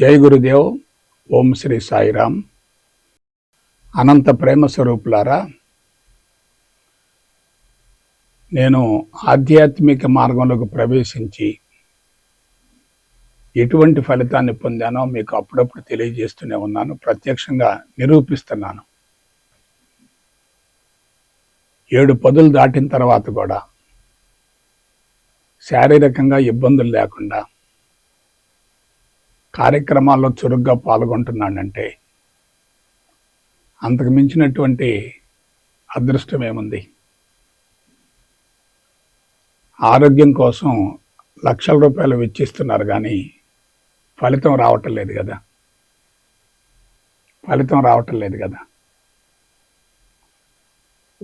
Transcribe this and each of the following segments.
జై గురుదేవ్ ఓం శ్రీ సాయిరామ్. అనంత ప్రేమ స్వరూపులారా నేను ఆధ్యాత్మిక మార్గంలోకి ప్రవేశించి ఎటువంటి ఫలితాన్ని పొందానో మీకు అప్పుడప్పుడు తెలియజేస్తూనే ఉన్నాను ప్రత్యక్షంగా నిరూపిస్తున్నాను. ఏడు పదులు దాటిన తర్వాత కూడా శారీరకంగా ఇబ్బందులు లేకుండా కార్యక్రమాల్లో చురుగ్గా పాల్గొంటున్నాడంటే అంతకు మించినటువంటి అదృష్టం ఏముంది? ఆరోగ్యం కోసం లక్షల రూపాయలు వెచ్చిస్తున్నారు కానీ ఫలితం రావటం లేదు కదా. ఫలితం రావటం లేదు కదా.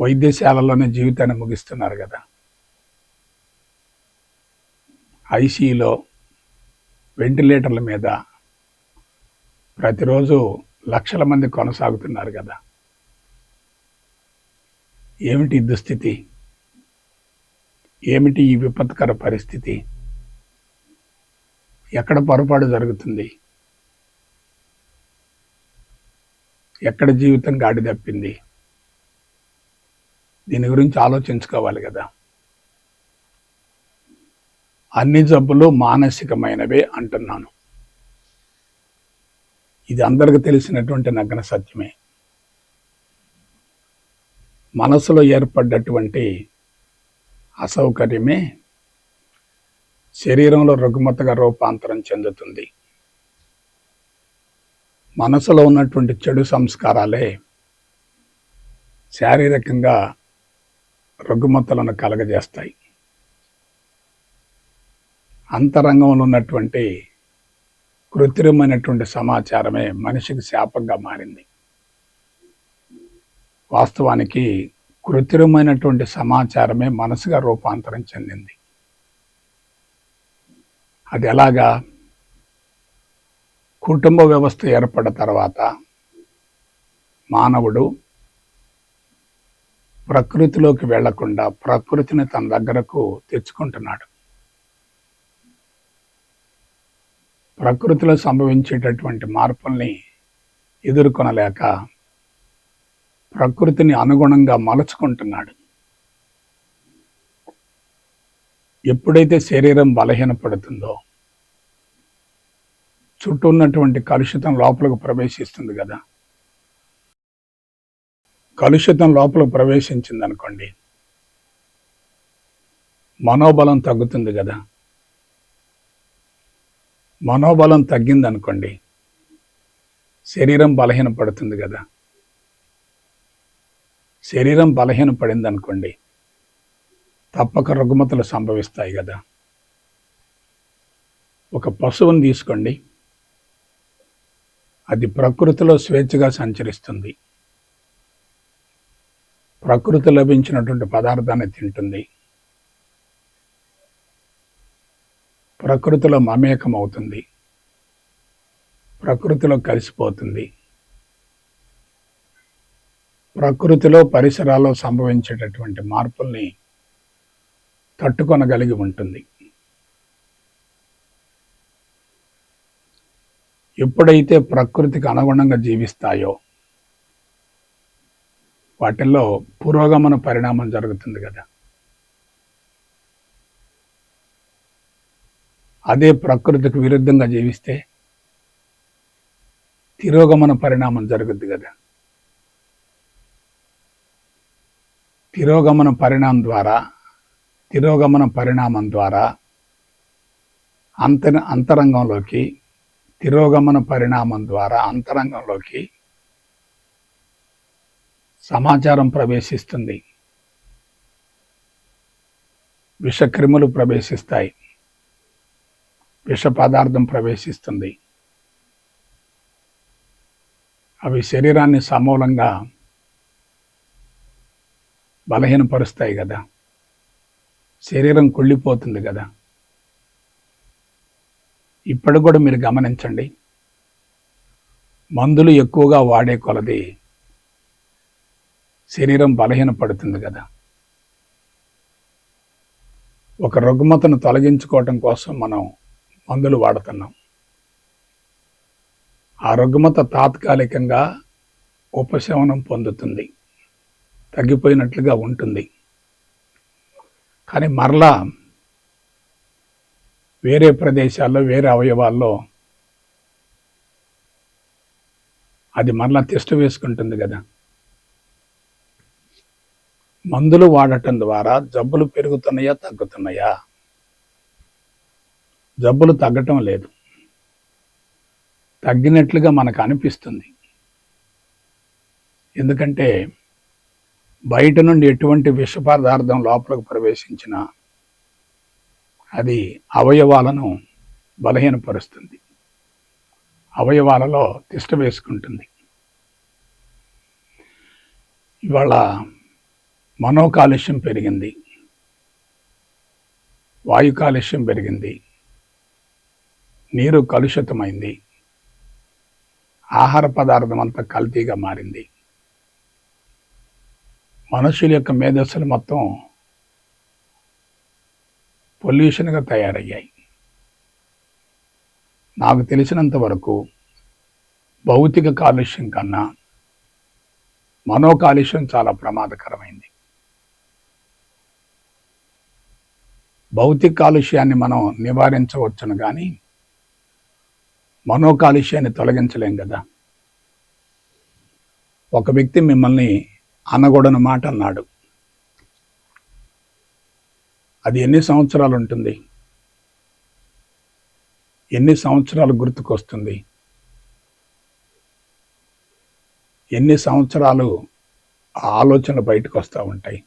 వైద్యశాలలోనే జీవితాన్ని ముగిస్తున్నారు కదా. ఐసీలో వెంటిలేటర్ల మీద ప్రతిరోజు లక్షల మంది కొనసాగుతున్నారు కదా. ఏమిటి దుస్థితి? ఏమిటి ఈ విపత్కర పరిస్థితి? ఎక్కడ పొరపాటు జరుగుతుంది? ఎక్కడ జీవితం గాడి తప్పింది దీని గురించి ఆలోచించుకోవాలి కదా. అన్ని జబ్బులు మానసికమైనవే అంటున్నాను. ఇది అందరికి తెలిసినటువంటి నగ్న సత్యమే. మనసులో ఏర్పడ్డటువంటి అసౌకర్యమే శరీరంలో రుగ్మతగా రూపాంతరం చెందుతుంది. మనసులో ఉన్నటువంటి చెడు సంస్కారాలే శారీరకంగా రుగ్మతలను కలగజేస్తాయి. అంతరంగంలో ఉన్నటువంటి కృత్రిమైనటువంటి సమాచారమే మనిషికి శాపంగా మారింది. వాస్తవానికి కృత్రిమైనటువంటి సమాచారమే మనసుగా రూపాంతరం చెందింది. అది ఎలాగా? కుటుంబ వ్యవస్థ ఏర్పడిన తర్వాత మానవుడు ప్రకృతిలోకి వెళ్ళకుండా ప్రకృతిని తన దగ్గరకు తెచ్చుకుంటున్నాడు. ప్రకృతిలో సంభవించేటటువంటి మార్పుల్ని ఎదుర్కొనలేక ప్రకృతిని అనుగుణంగా మలుచుకుంటున్నాడు. ఎప్పుడైతే శరీరం బలహీనపడుతుందో చుట్టూ ఉన్నటువంటి కలుషితం లోపలకు ప్రవేశిస్తుంది కదా. కలుషితం లోపలకు ప్రవేశించింది అనుకోండి మనోబలం తగ్గుతుంది కదా. మనోబలం తగ్గింది అనుకోండి శరీరం బలహీనపడుతుంది కదా. శరీరం బలహీనపడింది అనుకోండి తప్పక రుగ్మతలు సంభవిస్తాయి కదా. ఒక పశువుని తీసుకోండి. అది ప్రకృతిలో స్వేచ్ఛగా సంచరిస్తుంది. ప్రకృతి లభించినటువంటి పదార్థాన్ని తింటుంది. ప్రకృతిలో మమేకం అవుతుంది ప్రకృతిలో కలిసిపోతుంది. ప్రకృతిలో పరిసరాల్లో సంభవించేటటువంటి మార్పుల్ని తట్టుకొనగలిగి ఉంటుంది. ఎప్పుడైతే ప్రకృతికి అనుగుణంగా జీవిస్తాయో వాటిల్లో పురోగమన పరిణామం జరుగుతుంది కదా. అదే ప్రకృతికి విరుద్ధంగా జీవిస్తే తిరోగమన పరిణామం జరుగుద్ది కదా. తిరోగమన పరిణామం ద్వారా తిరోగమన పరిణామం ద్వారా అంత అంతరంగంలోకి తిరోగమన పరిణామం ద్వారా అంతరంగంలోకి సమాచారం ప్రవేశిస్తుంది. విషక్రిములు ప్రవేశిస్తాయి. విష పదార్థం ప్రవేశిస్తుంది. అవి శరీరాన్ని సమూలంగా బలహీనపరుస్తాయి కదా. శరీరం కుళ్ళిపోతుంది కదా. ఇప్పుడు కూడా మీరు గమనించండి. మందులు ఎక్కువగా వాడే కొలది శరీరం బలహీనపడుతుంది కదా. ఒక రుగ్మతను తొలగించుకోవటం కోసం మనం మందులు వాడుతున్నాం. ఆ రుగ్మత తాత్కాలికంగా ఉపశమనం పొందుతుంది. తగ్గిపోయినట్లుగా ఉంటుంది. కానీ మరలా వేరే ప్రదేశాల్లో వేరే అవయవాల్లో అది మరలా తిష్ట వేసుకుంటుంది కదా. మందులు వాడటం ద్వారా జబ్బులు పెరుగుతున్నాయా తగ్గుతున్నాయా? జబ్బులు తగ్గటం లేదు. తగ్గినట్లుగా మనకు అనిపిస్తుంది. ఎందుకంటే బయట నుండి ఎటువంటి విష పదార్థం లోపలికి ప్రవేశించినా అది అవయవాలను బలహీనపరుస్తుంది. అవయవాలలో తిష్ట వేసుకుంటుంది. ఇవాళ మనోకాలుష్యం పెరిగింది. వాయు కాలుష్యం పెరిగింది. నీరు కలుషితమైంది. ఆహార పదార్థం అంతా కల్తీగా మారింది. మనుషుల యొక్క మేధస్సులు మొత్తం పొల్యూషన్గా తయారయ్యాయి. నాకు తెలిసినంత వరకు భౌతిక కాలుష్యం కన్నా మనో కాలుష్యం చాలా ప్రమాదకరమైంది. భౌతిక కాలుష్యాన్ని మనం నివారించవచ్చును కానీ మనోకాలుష్యాన్ని తొలగించలేం కదా. ఒక వ్యక్తి మిమ్మల్ని అనకూడని మాట అన్నాడు. అది ఎన్ని సంవత్సరాలు ఉంటుంది? ఎన్ని సంవత్సరాలు గుర్తుకొస్తుంది? ఎన్ని సంవత్సరాలు ఆ ఆలోచనలు బయటకు వస్తూ ఉంటాయి?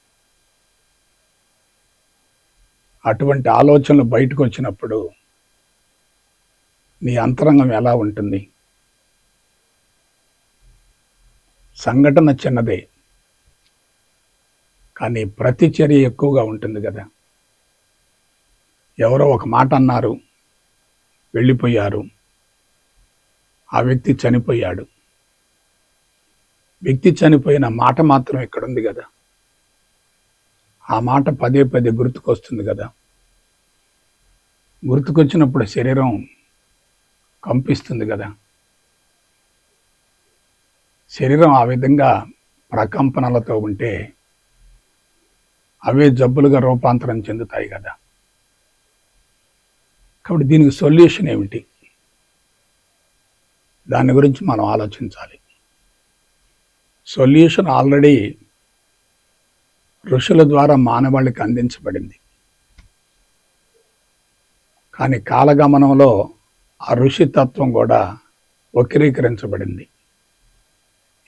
అటువంటి ఆలోచనలు బయటకు వచ్చినప్పుడు నీ అంతరంగం ఎలా ఉంటుంది? సంఘటన చిన్నదే. కానీ ప్రతి చర్య ఎక్కువగా ఉంటుంది కదా. ఎవరో ఒక మాట అన్నారు వెళ్ళిపోయారు. ఆ వ్యక్తి చనిపోయాడు. వ్యక్తి చనిపోయిన మాట మాత్రం ఇక్కడ ఉంది కదా. ఆ మాట పదే పదే గుర్తుకొస్తుంది కదా. గుర్తుకొచ్చినప్పుడు శరీరం కంపిస్తుంది కదా. శరీరం ఆ విధంగా ప్రకంపనలతో ఉంటే అవే జబ్బులుగా రూపాంతరం చెందుతాయి కదా. కాబట్టి దీనికి సొల్యూషన్ ఏమిటి? దాని గురించి మనం ఆలోచించాలి. సొల్యూషన్ ఆల్రెడీ ఋషుల ద్వారా మానవాళికి అందించబడింది. కానీ కాలగమనంలో ఆ ఋషితత్వం కూడా వక్రీకరించబడింది.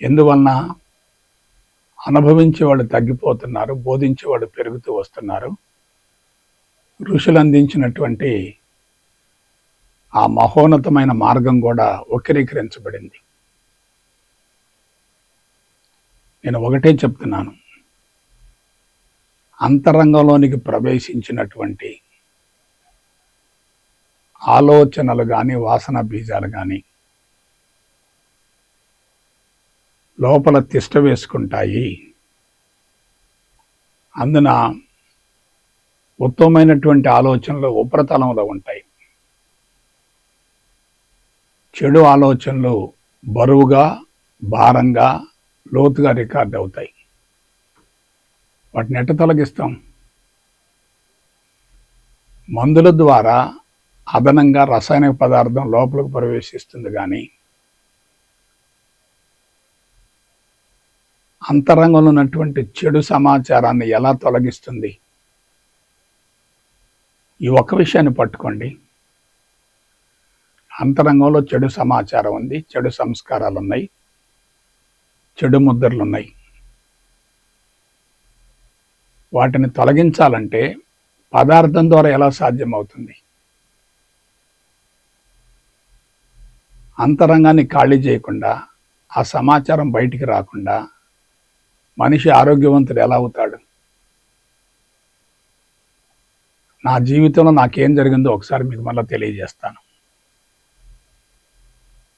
ఎందువలన అనుభవించే వాళ్ళు తగ్గిపోతున్నారు బోధించే వాళ్ళు పెరుగుతూ వస్తున్నారు. ఋషులు అందించినటువంటి ఆ మహోన్నతమైన మార్గం కూడా వక్రీకరించబడింది. నేను ఒకటే చెప్తున్నాను. అంతరంగంలోనికి ప్రవేశించినటువంటి ఆలోచనలు కానీ వాసన బీజాలు కానీ లోపల తిష్ట వేసుకుంటాయి. అందున ఉత్తమమైనటువంటి ఆలోచనలు ఉపరితలంలో ఉంటాయి. చెడు ఆలోచనలు బరువుగా భారంగా లోతుగా రికార్డ్ అవుతాయి. వాటిని ఎట్ట తొలగిస్తాం? మందుల ద్వారా అదనంగా రసాయనిక పదార్థం లోపలికి ప్రవేశిస్తుంది కానీ అంతరంగంలో ఉన్నటువంటి చెడు సమాచారాన్ని ఎలా తొలగిస్తుంది? ఈ ఒక్క విషయాన్ని పట్టుకోండి. అంతరంగంలో చెడు సమాచారం ఉంది చెడు సంస్కారాలు ఉన్నాయి చెడు ముద్రలు ఉన్నాయి. వాటిని తొలగించాలంటే పదార్థం ద్వారా ఎలా సాధ్యమవుతుంది? అంతరంగాన్ని ఖాళీ చేయకుండా ఆ సమాచారం బయటికి రాకుండా మనిషి ఆరోగ్యవంతుడు ఎలా అవుతాడు? నా జీవితంలో నాకేం జరిగిందో ఒకసారి మీకు మళ్ళీ తెలియజేస్తాను.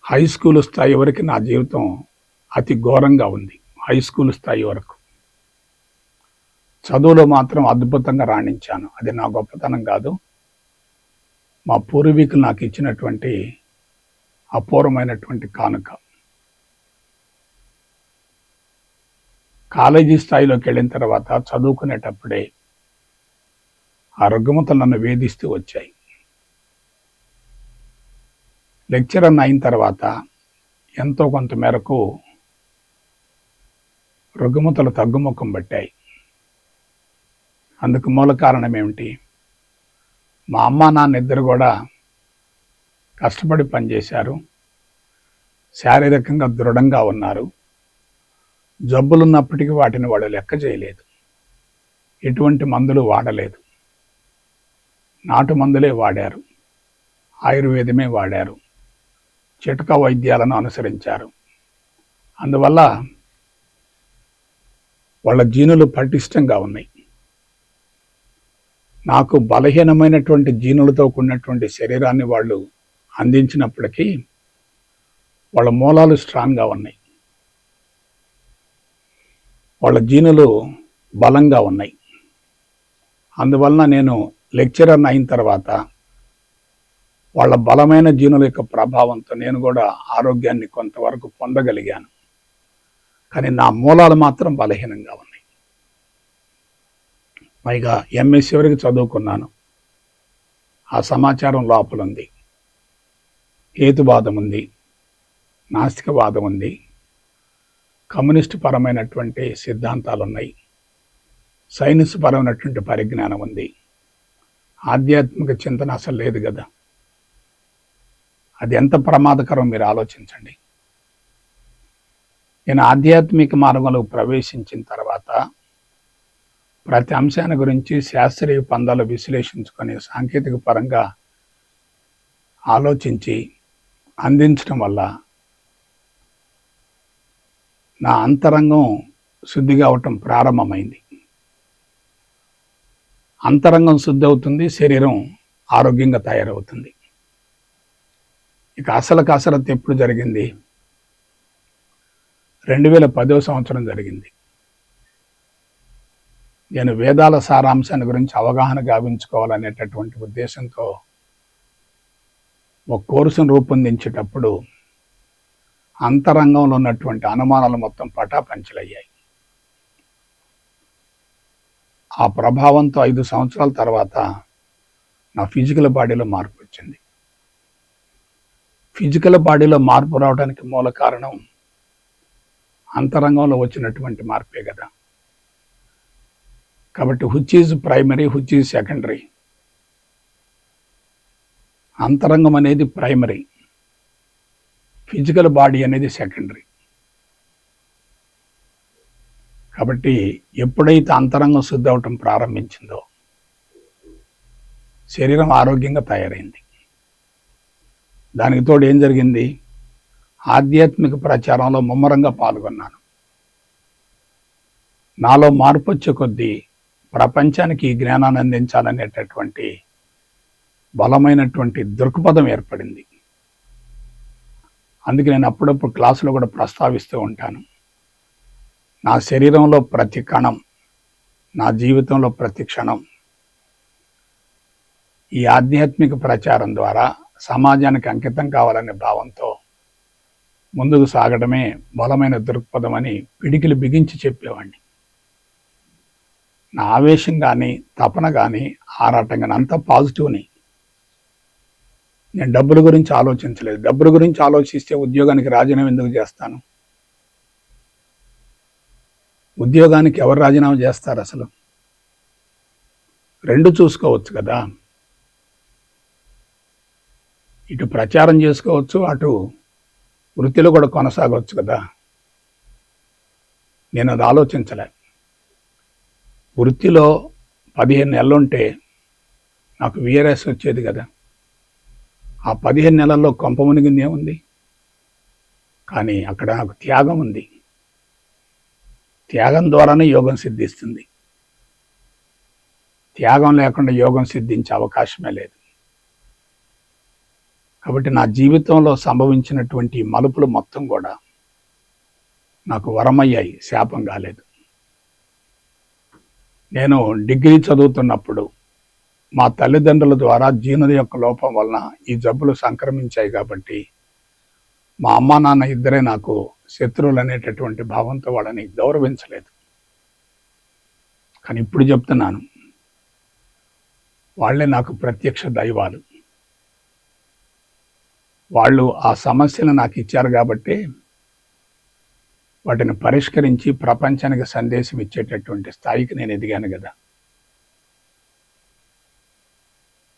హై స్కూల్ స్థాయి వరకు నా జీవితం అతి ఘోరంగా ఉంది. హై స్కూల్ స్థాయి వరకు. చదువులో మాత్రం అద్భుతంగా రాణించాను. అది నా గొప్పతనం కాదు. మా పూర్వీకులు నాకు ఇచ్చినటువంటి అపూర్వమైనటువంటి కానుక. కాలేజీ స్థాయిలోకి వెళ్ళిన తర్వాత చదువుకునేటప్పుడే ఆ రుగ్మతలు నన్ను వేధిస్తూ వచ్చాయి. లెక్చరర్ అయిన తర్వాత ఎంతో కొంత మేరకు రుగ్మతలు తగ్గుముఖం పట్టాయి. అందుకు మూల కారణం ఏమిటి? మా అమ్మ నాన్న ఇద్దరు కూడా కష్టపడి పనిచేశారు. శారీరకంగా దృఢంగా ఉన్నారు. జబ్బులున్నప్పటికీ వాటిని వాళ్ళు లెక్క చేయలేదు. ఎటువంటి మందులు వాడలేదు. నాటు మందులే వాడారు. ఆయుర్వేదమే వాడారు. చిటక వైద్యాలను అనుసరించారు. అందువల్ల వాళ్ళ జీనులు పటిష్టంగా ఉన్నాయి. నాకు బలహీనమైనటువంటి జీనులతో కూడినటువంటి శరీరాన్ని వాళ్ళు అందించినప్పటికీ వాళ్ళ మూలాలు స్ట్రాంగ్గా ఉన్నాయి. వాళ్ళ జీనులు బలంగా ఉన్నాయి. అందువలన నేను లెక్చరర్ అయిన తర్వాత వాళ్ళ బలమైన జీనుల యొక్క ప్రభావంతో నేను కూడా ఆరోగ్యాన్ని కొంతవరకు పొందగలిగాను. కానీ నా మూలాలు మాత్రం బలహీనంగా ఉన్నాయి. పైగా ఎంఎస్సీ వరకు చదువుకున్నాను. ఆ సమాచారం లోపలుంది హేతువాదం ఉంది నాస్తికవాదం ఉంది కమ్యూనిస్ట్ పరమైనటువంటి సిద్ధాంతాలు ఉన్నాయి సైన్స్ పరమైనటువంటి పరిజ్ఞానం ఉంది ఆధ్యాత్మిక చింతన అసలు లేదు కదా అది ఎంత ప్రమాదకరం మీరు ఆలోచించండి. నేను ఆధ్యాత్మిక మార్గంలో ప్రవేశించిన తర్వాత ప్రతి అంశాన్ని గురించి శాస్త్రీయ పందాలు విశ్లేషించుకొని సాంకేతిక పరంగా ఆలోచించి అందించడం వల్ల నా అంతరంగం శుద్ధిగా అవటం ప్రారంభమైంది. అంతరంగం శుద్ధి అవుతుంది శరీరం ఆరోగ్యంగా తయారవుతుంది. ఇక అసలు కసరత్తు ఎప్పుడు జరిగింది? రెండు వేల పదో సంవత్సరం జరిగింది. నేను వేదాల సారాంశాన్ని గురించి అవగాహన గావించుకోవాలనేటటువంటి ఉద్దేశంతో ఒక కోర్సును రూపొందించేటప్పుడు అంతరంగంలో ఉన్నటువంటి అనుమానాలు మొత్తం పటాపంచలయ్యాయి. ఆ ప్రభావంతో ఐదు సంవత్సరాల తర్వాత నా ఫిజికల్ బాడీలో మార్పు వచ్చింది. ఫిజికల్ బాడీలో మార్పు రావడానికి మూల కారణం అంతరంగంలో వచ్చినటువంటి మార్పే కదా. కాబట్టి which is primary which is secondary అంతరంగం అనేది ప్రైమరీ ఫిజికల్ బాడీ అనేది సెకండరీ కాబట్టి ఎప్పుడైతే అంతరంగం శుద్ధి అవటం ప్రారంభించిందో శరీరం ఆరోగ్యంగా తయారైంది. దానికి తోడు ఏం జరిగింది? ఆధ్యాత్మిక ప్రచారంలో ముమ్మరంగా పాల్గొన్నాను. నాలో మార్పు వచ్చే కొద్దీ ప్రపంచానికి ఈ జ్ఞానాన్ని అందించాలనేటటువంటి బలమైనటువంటి దృక్పథం ఏర్పడింది. అందుకే నేను అప్పుడప్పుడు క్లాసులో కూడా ప్రస్తావిస్తూ ఉంటాను. నా శరీరంలో ప్రతి కణం నా జీవితంలో ప్రతి క్షణం ఈ ఆధ్యాత్మిక ప్రచారం ద్వారా సమాజానికి అంకితం కావాలనే భావంతో ముందుకు సాగడమే బలమైన దృక్పథం అని పిడికిలు బిగించి చెప్పేవాడిని నా ఆవేశం కానీ తపన కానీ ఆరాటం కానీ అంతా పాజిటివ్ని. నేను డబ్బుల గురించి ఆలోచించలేదు. డబ్బుల గురించి ఆలోచిస్తే ఉద్యోగానికి రాజీనామా ఎందుకు చేస్తాను? ఉద్యోగానికి ఎవరు రాజీనామా చేస్తారు అసలు? రెండు చూసుకోవచ్చు కదా. ఇటు ప్రచారం చేసుకోవచ్చు అటు వృత్తిలో కూడా కొనసాగవచ్చు కదా. నేను అది ఆలోచించలే. వృత్తిలో పదిహేను నెలలు ఉంటే నాకు విఆర్ఎస్ వచ్చేది కదా. ఆ పదిహేను నెలల్లో కొంప మునిగింది ఏముంది? కానీ అక్కడ నాకు త్యాగం ఉంది. త్యాగం ద్వారానే యోగం సిద్ధిస్తుంది. త్యాగం లేకుండా యోగం సిద్ధించే అవకాశమే లేదు. కాబట్టి నా జీవితంలో సంభవించినటువంటి మలుపులు మొత్తం కూడా నాకు వరమయ్యాయి. శాపం కాలేదు. నేను డిగ్రీ చదువుతున్నప్పుడు మా తల్లిదండ్రుల ద్వారా జీనుని యొక్క లోపం వలన ఈ జబ్బులు సంక్రమించాయి కాబట్టి మా అమ్మ నాన్న ఇద్దరే నాకు శత్రువులు అనేటటువంటి భావంతో వాళ్ళని గౌరవించలేదు. కానీ ఇప్పుడు చెప్తున్నాను వాళ్ళే నాకు ప్రత్యక్ష దైవాలు. వాళ్ళు ఆ సమస్యలు నాకు ఇచ్చారు కాబట్టి వాటిని పరిష్కరించి ప్రపంచానికి సందేశం ఇచ్చేటటువంటి స్థాయికి నేను ఎదిగాను కదా.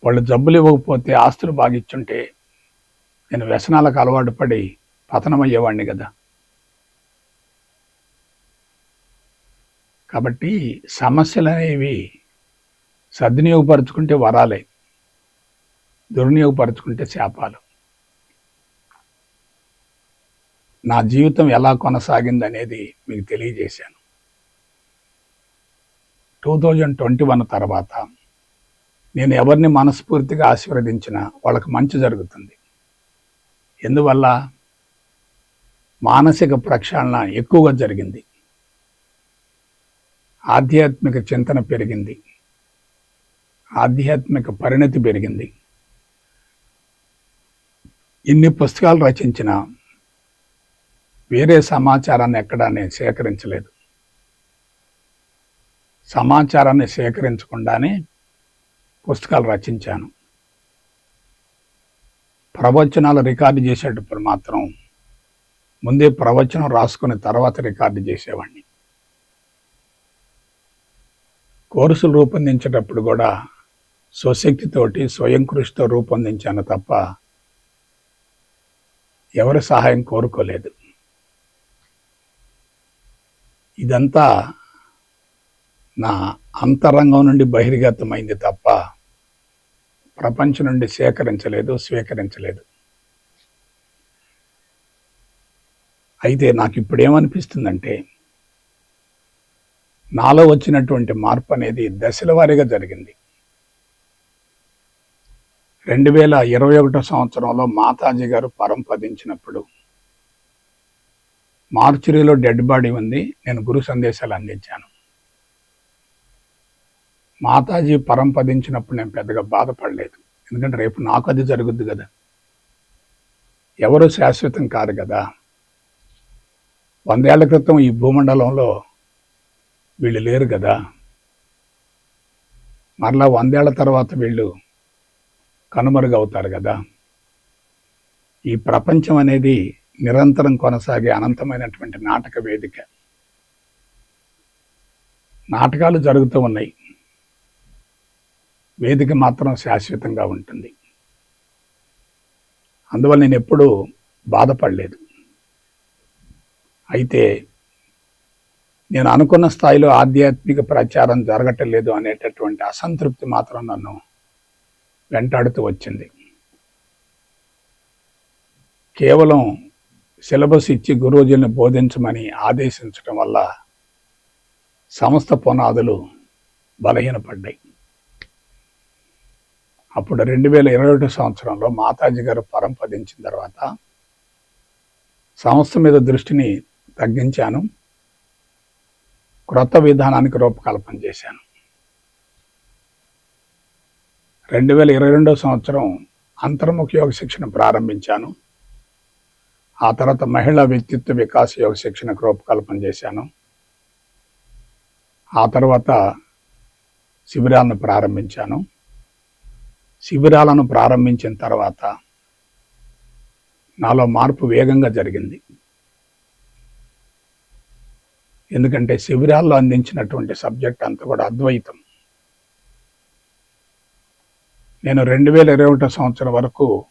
వాళ్ళు జబ్బులు ఇవ్వకపోతే ఆస్తులు బాగా ఇచ్చుంటే నేను వ్యసనాలకు అలవాటు పడి పతనమయ్యేవాడిని కదా. కాబట్టి సమస్యలు అనేవి సద్వినియోగపరచుకుంటే వరాలే దుర్వినియోగపరచుకుంటే శాపాలు. నా జీవితం ఎలా కొనసాగింది అనేది మీకు తెలియజేశాను. టూ థౌజండ్ ట్వంటీ వన్ తర్వాత నేను ఎవరిని మనస్ఫూర్తిగా ఆశీర్వదించినా వాళ్ళకి మంచి జరుగుతుంది. ఎందువల్ల? మానసిక ప్రక్షాళన ఎక్కువగా జరిగింది. ఆధ్యాత్మిక చింతన పెరిగింది. ఆధ్యాత్మిక పరిణతి పెరిగింది. ఇన్ని పుస్తకాలు రచించిన వేరే సమాచారాన్ని ఎక్కడా నేను సేకరించలేదు. సమాచారాన్ని సేకరించకుండానే పుస్తకాలు రచించాను. ప్రవచనాలు రికార్డు చేసేటప్పుడు మాత్రం ముందే ప్రవచనం రాసుకుని తర్వాత రికార్డు చేసేవాడిని కోర్సులు రూపొందించేటప్పుడు కూడా స్వశక్తితోటి స్వయం కృషితో రూపొందించాను తప్ప ఎవరి సహాయం కోరుకోలేదు. ఇదంతా నా అంతరంగం నుండి బహిర్గతమైంది తప్ప ప్రపంచం నుండి సేకరించలేదు స్వీకరించలేదు. అయితే నాకు ఇప్పుడు ఏమనిపిస్తుందంటే నాలో వచ్చినటువంటి మార్పు అనేది దశల వారీగా జరిగింది. రెండు వేల ఇరవై ఒకటో సంవత్సరంలో మాతాజీ గారు పరంపదించినప్పుడు మార్చురీలో డెడ్ బాడీ ఉంది నేను గురు సందేశాలు అందించాను. మాతాజీ పరంపదించినప్పుడు నేను పెద్దగా బాధపడలేదు. ఎందుకంటే రేపు నాకు అది జరుగుద్ది కదా. ఎవరు శాశ్వతం కాదు కదా. వందేళ్ళ క్రితం ఈ భూమండలంలో వీళ్ళు లేరు కదా. మరలా వందేళ్ళ తర్వాత వీళ్ళు కనుమరుగవుతారు కదా. ఈ ప్రపంచం అనేది నిరంతరం కొనసాగే అనంతమైనటువంటి నాటక వేదిక. నాటకాలు జరుగుతూ ఉన్నాయి. వేదిక మాత్రం శాశ్వతంగా ఉంటుంది. అందువల్ల నేను ఎప్పుడూ బాధపడలేదు. అయితే నేను అనుకున్న స్థాయిలో ఆధ్యాత్మిక ప్రచారం జరగటం లేదు అనేటటువంటి అసంతృప్తి మాత్రం నన్ను వెంటాడుతూ వచ్చింది. కేవలం సిలబస్ ఇచ్చి గురువుజీని బోధించమని ఆదేశించటం వల్ల సమస్త పునాదులు బలహీనపడ్డాయి. అప్పుడు రెండు వేల ఇరవై ఒకటి సంవత్సరంలో మాతాజీ గారు పరంపదించిన తర్వాత సంస్థ మీద దృష్టిని తగ్గించాను. క్రొత్త విధానానికి రూపకల్పన చేశాను. రెండు వేల ఇరవై రెండవ సంవత్సరం అంతర్ముఖ యోగ శిక్షణ ప్రారంభించాను. ఆ తర్వాత మహిళా వ్యక్తిత్వ వికాస యోగ శిక్షణకు రూపకల్పన చేశాను. ఆ తర్వాత శిబిరాలను ప్రారంభించాను. శిబిరాలను ప్రారంభించిన తర్వాత నాలో మార్పు వేగంగా జరిగింది. ఎందుకంటే శిబిరాల్లో అందించినటువంటి సబ్జెక్ట్ అంతా కూడా అద్వైతం. నేను రెండు వేల ఇరవై ఒకటో సంవత్సరం వరకు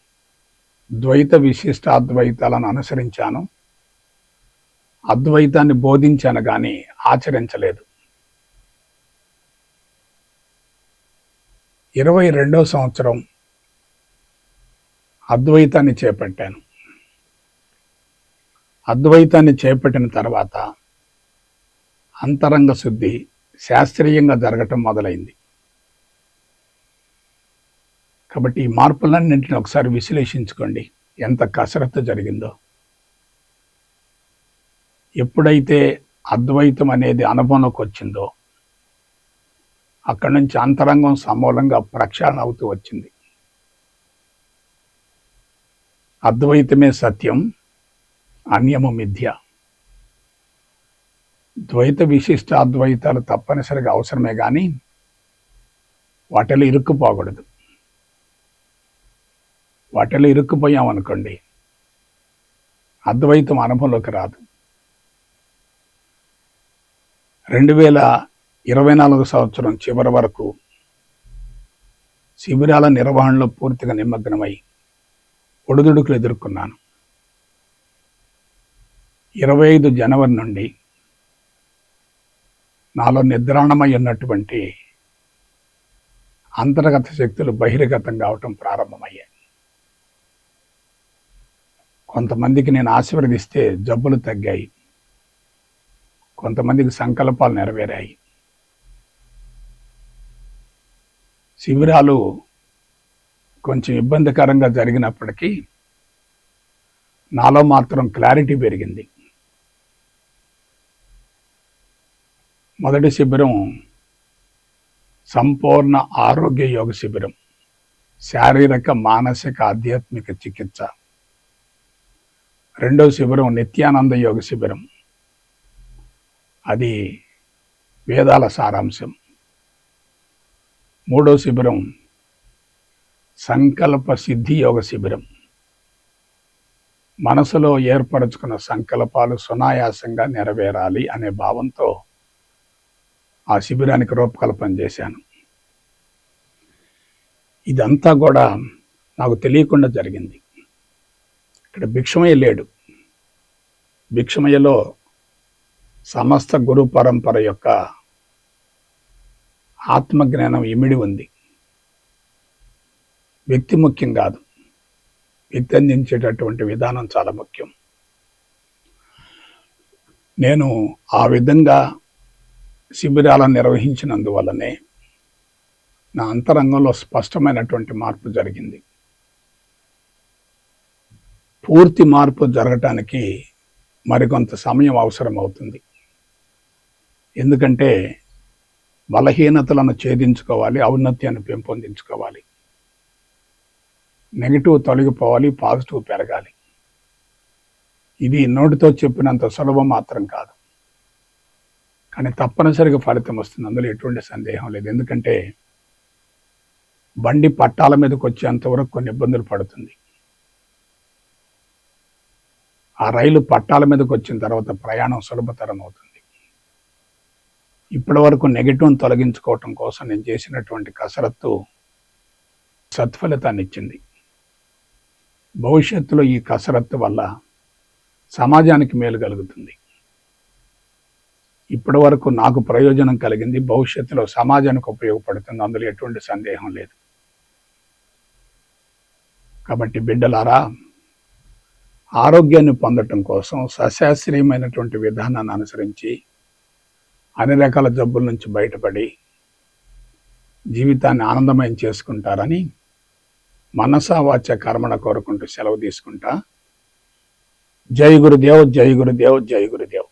ద్వైత విశిష్ట అద్వైతాలను అనుసరించాను. అద్వైతాన్ని బోధించాను కానీ ఆచరించలేదు. ఇరవై రెండవ సంవత్సరం అద్వైతాన్ని చేపట్టాను. అద్వైతాన్ని చేపట్టిన తర్వాత అంతరంగ శుద్ధి శాస్త్రీయంగా జరగటం మొదలైంది. కాబట్టి ఈ మార్పులన్నింటిని ఒకసారి విశ్లేషించుకోండి. ఎంత కసరత్తు జరిగిందో. ఎప్పుడైతే అద్వైతం అనేది అనుభవంలోకి వచ్చిందో అక్కడి నుంచి అంతరంగం సమూలంగా ప్రక్షాళన అవుతూ వచ్చింది. అద్వైతమే సత్యం అన్యము మిథ్య. ద్వైత విశిష్ట అద్వైతాలు తప్పనిసరిగా అవసరమే కానీ వాటిలో ఇరుక్కుపోకూడదు. వాటిలో ఇరుక్కుపోయామనుకోండి అద్వైతం అనుభవంలోకి రాదు. రెండు వేల ఇరవై నాలుగు సంవత్సరం చివరి వరకు శిబిరాల నిర్వహణలో పూర్తిగా నిమగ్నమై ఒడిదుడుకులు ఎదుర్కొన్నాను. ఇరవై ఐదు జనవరి నుండి నాలో నిద్రాణమై ఉన్నటువంటి అంతర్గత శక్తులు బహిర్గతం కావటం ప్రారంభమయ్యాయి. కొంతమందికి నేను ఆశీర్వదిస్తే జబ్బులు తగ్గాయి. కొంతమందికి సంకల్పాలు నెరవేరాయి. శిబిరాలు కొంచెం ఇబ్బందికరంగా జరిగినప్పటికీ నాలో మాత్రం క్లారిటీ పెరిగింది. మొదటి శిబిరం సంపూర్ణ ఆరోగ్య యోగ శిబిరం శారీరక మానసిక ఆధ్యాత్మిక చికిత్స. రెండవ శిబిరం నిత్యానంద యోగ శిబిరం. అది వేదాల సారాంశం. మూడో శిబిరం సంకల్ప సిద్ధి యోగ శిబిరం. మనసులో ఏర్పరచుకున్న సంకల్పాలు సునాయాసంగా నెరవేరాలి అనే భావంతో ఆ శిబిరానికి రూపకల్పన చేశాను. ఇదంతా కూడా నాకు తెలియకుండా జరిగింది. ఇక్కడ భిక్షమయ్య లేడు. భిక్షమయ్యలో సమస్త గురు పరంపర యొక్క ఆత్మజ్ఞానం ఇమిడి ఉంది. వ్యక్తి ముఖ్యం కాదు. వ్యక్తి అందించేటటువంటి విధానం చాలా ముఖ్యం. నేను ఆ విధంగా శిబిరాలను నిర్వహించినందువల్లనే నా అంతరంగంలో స్పష్టమైనటువంటి మార్పు జరిగింది. పూర్తి మార్పు జరగటానికి మరికొంత సమయం అవసరం అవుతుంది ఎందుకంటే బలహీనతలను ఛేదించుకోవాలి ఔన్నత్యాన్ని పెంపొందించుకోవాలి. నెగిటివ్ తొలగిపోవాలి పాజిటివ్ పెరగాలి. ఇది నోటితో చెప్పినంత సులభం మాత్రం కాదు. కానీ తప్పనిసరిగా ఫలితం వస్తుంది. అందులో ఎటువంటి సందేహం లేదు. ఎందుకంటే బండి పట్టాల మీదకి వచ్చేంతవరకు కొన్ని ఇబ్బందులు పడుతుంది. ఆ రైలు పట్టాల మీదకి వచ్చిన తర్వాత ప్రయాణం సులభతరం అవుతుంది. ఇప్పటి వరకు నెగిటివ్ని తొలగించుకోవటం కోసం నేను చేసినటువంటి కసరత్తు సత్ఫలితాన్ని ఇచ్చింది. భవిష్యత్తులో ఈ కసరత్తు వల్ల సమాజానికి మేలు కలుగుతుంది. ఇప్పటి వరకు నాకు ప్రయోజనం కలిగింది భవిష్యత్తులో సమాజానికి ఉపయోగపడుతుంది అందులో ఎటువంటి సందేహం లేదు. కాబట్టి బిడ్డలారా ఆరోగ్యాన్ని పొందటం కోసం సశాస్త్రీయమైనటువంటి విధానాన్ని అనుసరించి అన్ని రకాల జబ్బుల నుంచి బయటపడి జీవితాన్ని ఆనందమయం చేసుకుంటారని మనసా వాచ్య కర్మణ కోరుకుంటూ సెలవు తీసుకుంటా. జై గురుదేవ్ జై గురుదేవ్ జై గురుదేవ్.